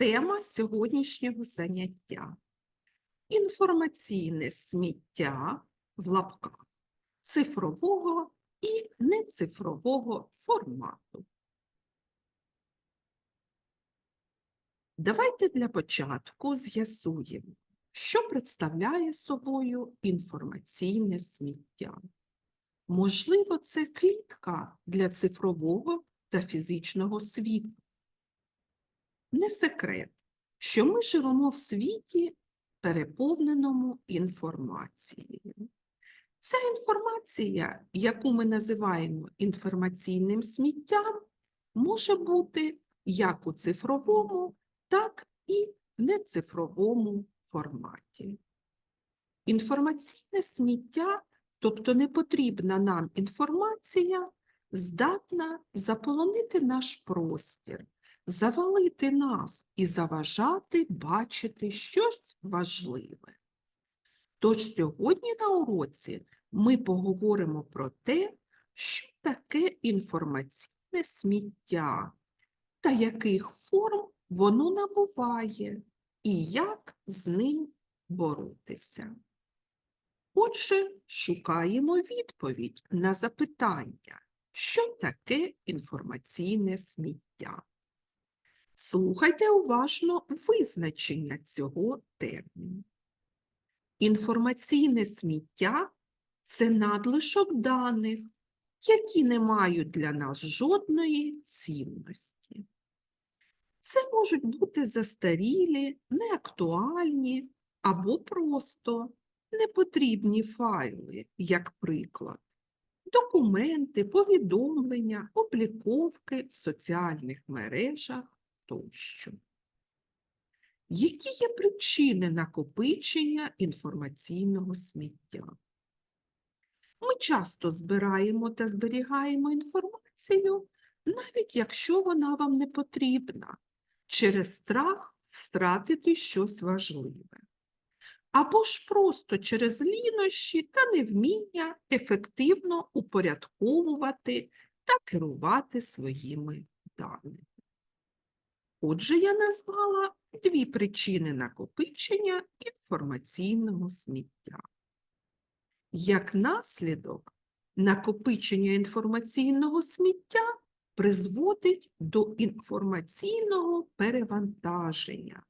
Тема сьогоднішнього заняття інформаційне сміття в лапках цифрового і нецифрового формату. Давайте для початку з'ясуємо, що представляє собою інформаційне сміття. Можливо, це клітка для цифрового та фізичного світу. Не секрет, що ми живемо в світі, переповненому інформацією. Ця інформація, яку ми називаємо інформаційним сміттям, може бути як у цифровому, так і в нецифровому форматі. Інформаційне сміття, тобто непотрібна нам інформація, здатна заполонити наш простір, завалити нас і заважати бачити щось важливе. Тож сьогодні на уроці ми поговоримо про те, що таке інформаційне сміття та яких форм воно набуває і як з ним боротися. Отже, шукаємо відповідь на запитання, що таке інформаційне сміття. Слухайте уважно визначення цього терміну. Інформаційне сміття це надлишок даних, які не мають для нас жодної цінності. Це можуть бути застарілі, неактуальні або просто непотрібні файли, як приклад, документи, повідомлення, обліковки в соціальних мережах тощо. Які є причини накопичення інформаційного сміття? Ми часто збираємо та зберігаємо інформацію, навіть якщо вона вам не потрібна, через страх втратити щось важливе. Або ж просто через лінощі та невміння ефективно упорядковувати та керувати своїми даними. Отже, я назвала дві причини накопичення інформаційного сміття. Як наслідок, накопичення інформаційного сміття призводить до інформаційного перевантаження,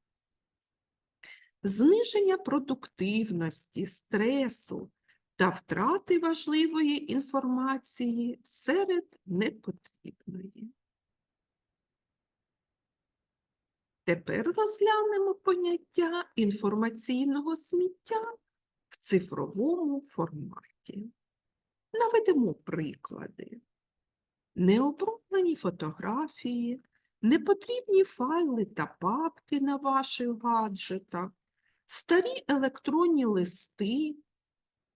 зниження продуктивності, стресу та втрати важливої інформації серед непотрібної. Тепер розглянемо поняття інформаційного сміття в цифровому форматі. Наведемо приклади. Необроблені фотографії, непотрібні файли та папки на ваших гаджетах, старі електронні листи,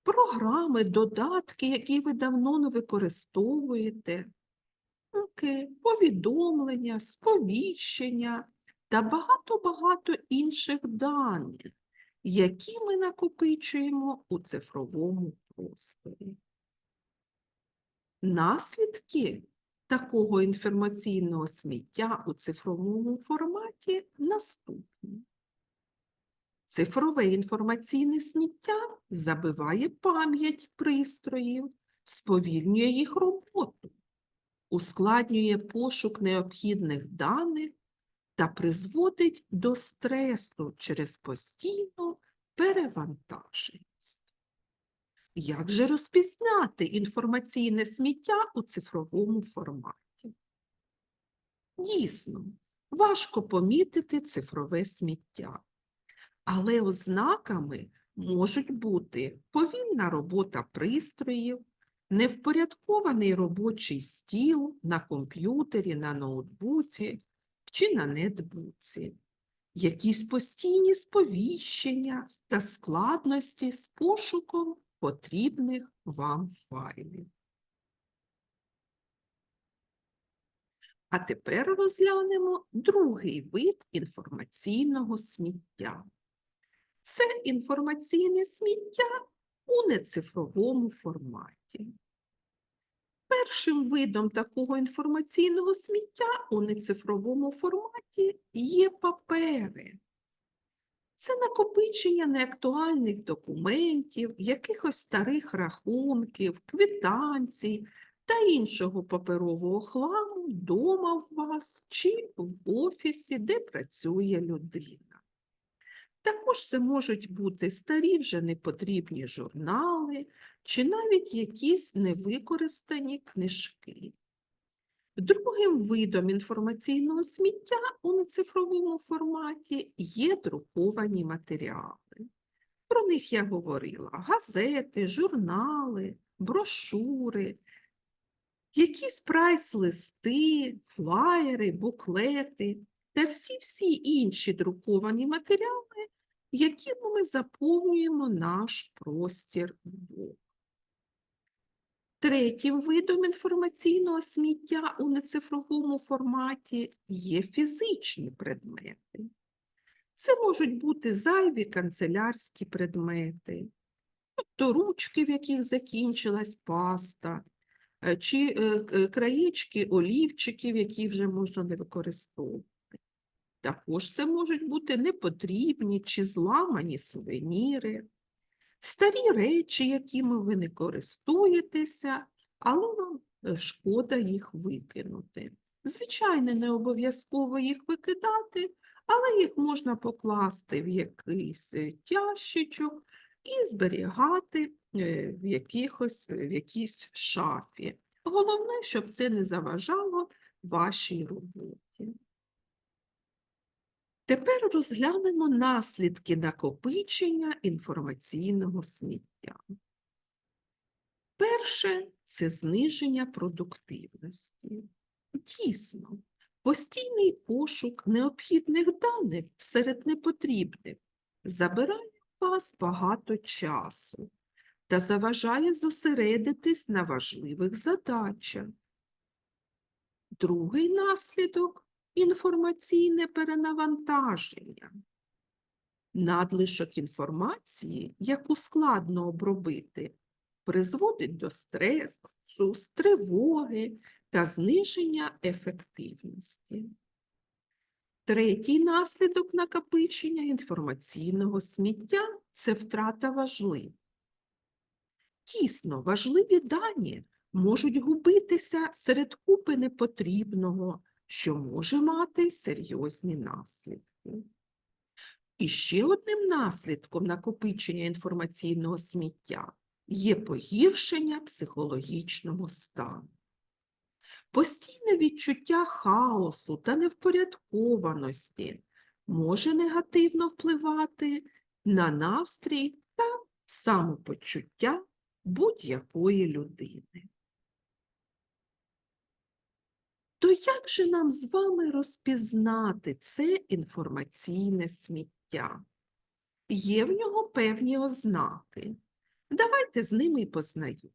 програми, додатки, які ви давно не використовуєте, повідомлення, сповіщення та багато-багато інших даних, які ми накопичуємо у цифровому просторі. Наслідки такого інформаційного сміття у цифровому форматі наступні. Цифрове інформаційне сміття забиває пам'ять пристроїв, сповільнює їх роботу, ускладнює пошук необхідних даних та призводить до стресу через постійну перевантаженість. Як же розпізнати інформаційне сміття у цифровому форматі? Дійсно, важко помітити цифрове сміття, але ознаками можуть бути повільна робота пристроїв, невпорядкований робочий стіл на комп'ютері, на ноутбуці чи на нетбуці, якісь постійні сповіщення та складності з пошуком потрібних вам файлів. А тепер розглянемо другий вид інформаційного сміття. Це інформаційне сміття у нецифровому форматі. Першим видом такого інформаційного сміття у нецифровому форматі є папери. Це накопичення неактуальних документів, якихось старих рахунків, квитанцій та іншого паперового хламу вдома в вас чи в офісі, де працює людина. Також це можуть бути старі вже непотрібні журнали чи навіть якісь невикористані книжки. Другим видом інформаційного сміття у нецифровому форматі є друковані матеріали. Про них я говорила: газети, журнали, брошури, якісь прайс-листи, флаєри, буклети та всі-всі інші друковані матеріали, якими ми заповнюємо наш простір вдома. Третім видом інформаційного сміття у нецифровому форматі є фізичні предмети. Це можуть бути зайві канцелярські предмети, тобто ручки, в яких закінчилась паста, е, чи е, е, краєчки олівчиків, які вже можна не використовувати. Також це можуть бути непотрібні чи зламані сувеніри, старі речі, якими ви не користуєтеся, але вам е, шкода їх викинути. Звичайно, не обов'язково їх викидати, але їх можна покласти в якийсь е, ящичок і зберігати е, в, якихось, в якійсь шафі. Головне, щоб це не заважало вашій роботі. Тепер розглянемо наслідки накопичення інформаційного сміття. Перше це зниження продуктивності. Дійсно, постійний пошук необхідних даних серед непотрібних забирає у вас багато часу та заважає зосередитись на важливих задачах. Другий наслідок інформаційне перенавантаження. Надлишок інформації, яку складно обробити, призводить до стресу, тривоги та зниження ефективності. Третій наслідок накопичення інформаційного сміття це втрата важливих. Дійсно, важливі дані можуть губитися серед купи непотрібного, що може мати серйозні наслідки. І ще одним наслідком накопичення інформаційного сміття є погіршення психологічного стану. Постійне відчуття хаосу та невпорядкованості може негативно впливати на настрій та самопочуття будь-якої людини. То як же нам з вами розпізнати це інформаційне сміття? Є в нього певні ознаки. Давайте з ними й познайомимося.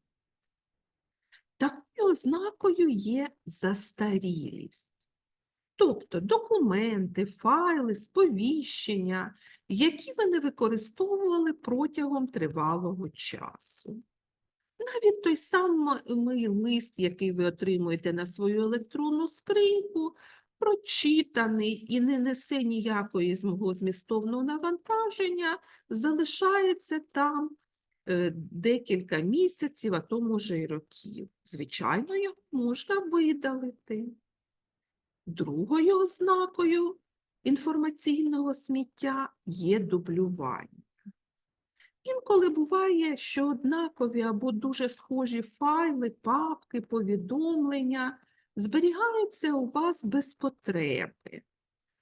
Такою ознакою є застарілість. Тобто документи, файли, сповіщення, які ви не використовували протягом тривалого часу. Навіть той самий лист, який ви отримуєте на свою електронну скриньку, прочитаний і не несе ніякої змістовного навантаження, залишається там е, декілька місяців, а то, може, й років. Звичайно, його можна видалити. Другою ознакою інформаційного сміття є дублювання. Інколи буває, що однакові або дуже схожі файли, папки, повідомлення зберігаються у вас без потреби.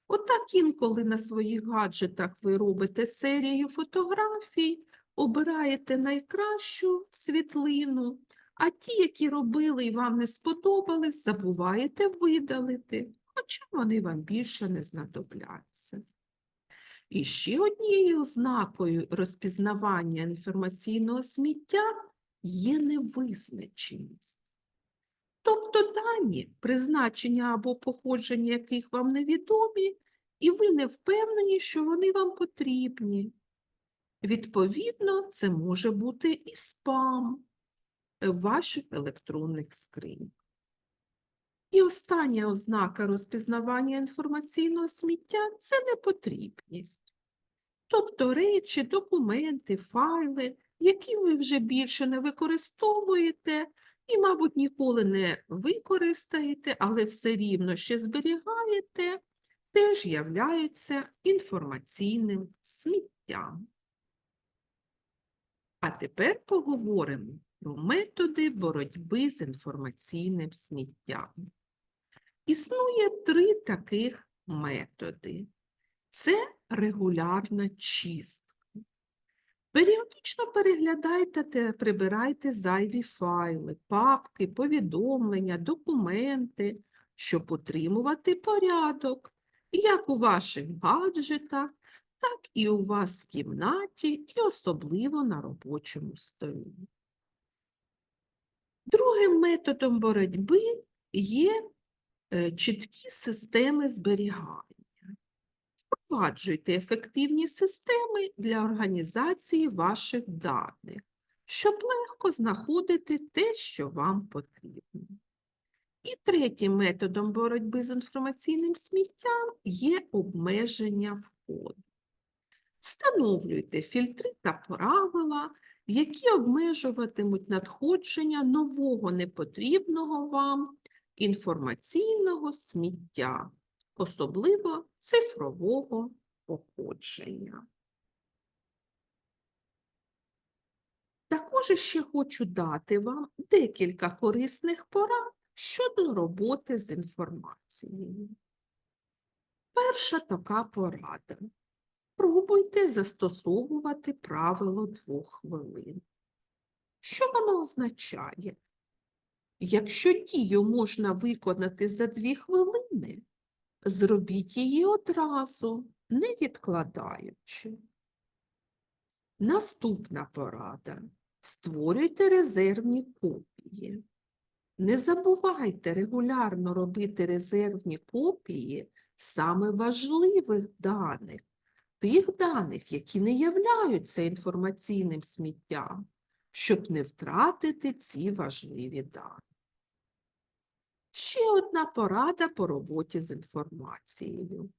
Отак інколи на своїх гаджетах ви робите серію фотографій, обираєте найкращу світлину, а ті, які робили і вам не сподобались, забуваєте видалити, хоча вони вам більше не знадобляться. І ще однією ознакою розпізнавання інформаційного сміття є невизначеність. Тобто дані, призначення або походження яких вам невідомі, і ви не впевнені, що вони вам потрібні. Відповідно, це може бути і спам. ваших електронних скринь. І остання ознака розпізнавання інформаційного сміття – це непотрібність. Тобто речі, документи, файли, які ви вже більше не використовуєте і, мабуть, ніколи не використаєте, але все рівно ще зберігаєте, теж являються інформаційним сміттям. А тепер поговоримо про методи боротьби з інформаційним сміттям. Існує три таких методи. Це регулярна чистка. Періодично переглядайте та прибирайте зайві файли, папки, повідомлення, документи, щоб утримувати порядок як у ваших гаджетах, так і у вас в кімнаті, і особливо на робочому столі. Другим методом боротьби є чіткі системи зберігання. Впроваджуйте ефективні системи для організації ваших даних, щоб легко знаходити те, що вам потрібно. І третім методом боротьби з інформаційним сміттям є обмеження входу. Встановлюйте фільтри та правила, які обмежуватимуть надходження нового непотрібного вам інформаційного сміття, особливо цифрового походження. Також ще хочу дати вам декілька корисних порад щодо роботи з інформацією. Перша така порада. Пробуйте застосовувати правило двох хвилин. Що воно означає? Якщо дію можна виконати за дві хвилини, зробіть її одразу, не відкладаючи. Наступна порада. Створюйте резервні копії. Не забувайте регулярно робити резервні копії саме важливих даних, тих даних, які не являються інформаційним сміттям, щоб не втратити ці важливі дані. Ще одна порада по роботі з інформацією.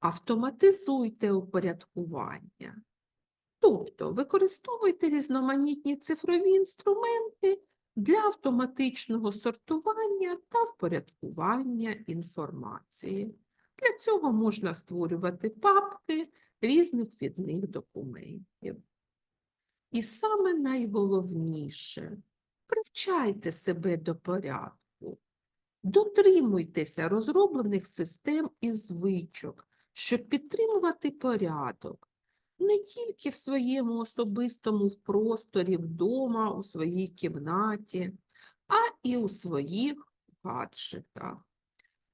Автоматизуйте упорядкування. Тобто використовуйте різноманітні цифрові інструменти для автоматичного сортування та впорядкування інформації. Для цього можна створювати папки різних від них документів. І саме найголовніше привчайте себе до порядку, дотримуйтеся розроблених систем і звичок, щоб підтримувати порядок не тільки в своєму особистому просторі вдома, у своїй кімнаті, а і у своїх гаджетах.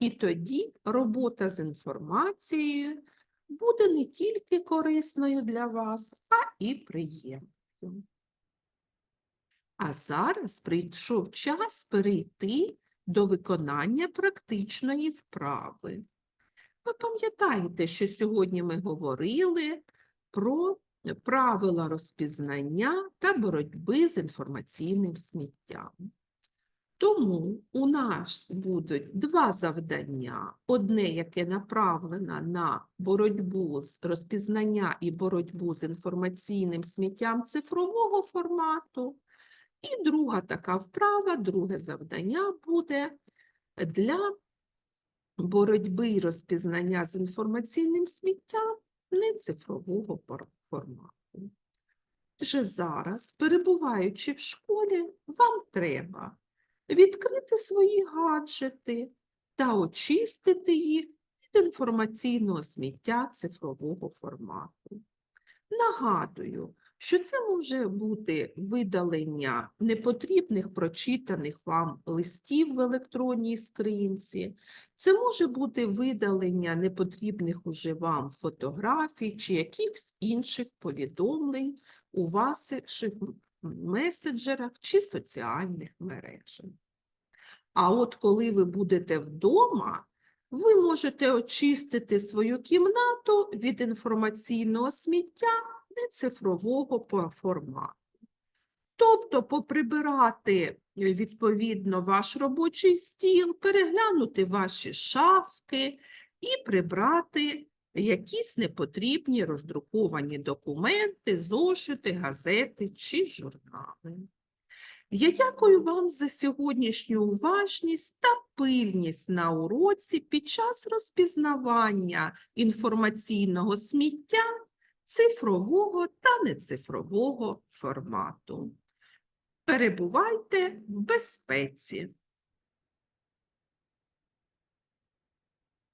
І тоді робота з інформацією буде не тільки корисною для вас, а і приємною. А зараз прийшов час перейти до виконання практичної вправи. Ви пам'ятаєте, що сьогодні ми говорили про правила розпізнання та боротьби з інформаційним сміттям. Тому у нас будуть два завдання: одне, яке направлено на боротьбу з розпізнання і боротьбу з інформаційним сміттям цифрового формату, і друга така вправа, друге завдання буде для боротьби і розпізнання з інформаційним сміттям нецифрового формату. Вже зараз, перебуваючи в школі, вам треба відкрити свої гаджети та очистити їх від інформаційного сміття цифрового формату. Нагадую, що це може бути видалення непотрібних прочитаних вам листів в електронній скринці, це може бути видалення непотрібних уже вам фотографій чи якихось інших повідомлень у ваших меседжерах чи соціальних мережах. А от коли ви будете вдома, ви можете очистити свою кімнату від інформаційного сміття нецифрового формату. Тобто поприбирати е, відповідно ваш робочий стіл, переглянути ваші шафки і прибрати якісь непотрібні роздруковані документи, зошити, газети чи журнали. Я дякую вам за сьогоднішню уважність та пильність на уроці під час розпізнавання інформаційного сміття цифрового та нецифрового формату. Перебувайте в безпеці!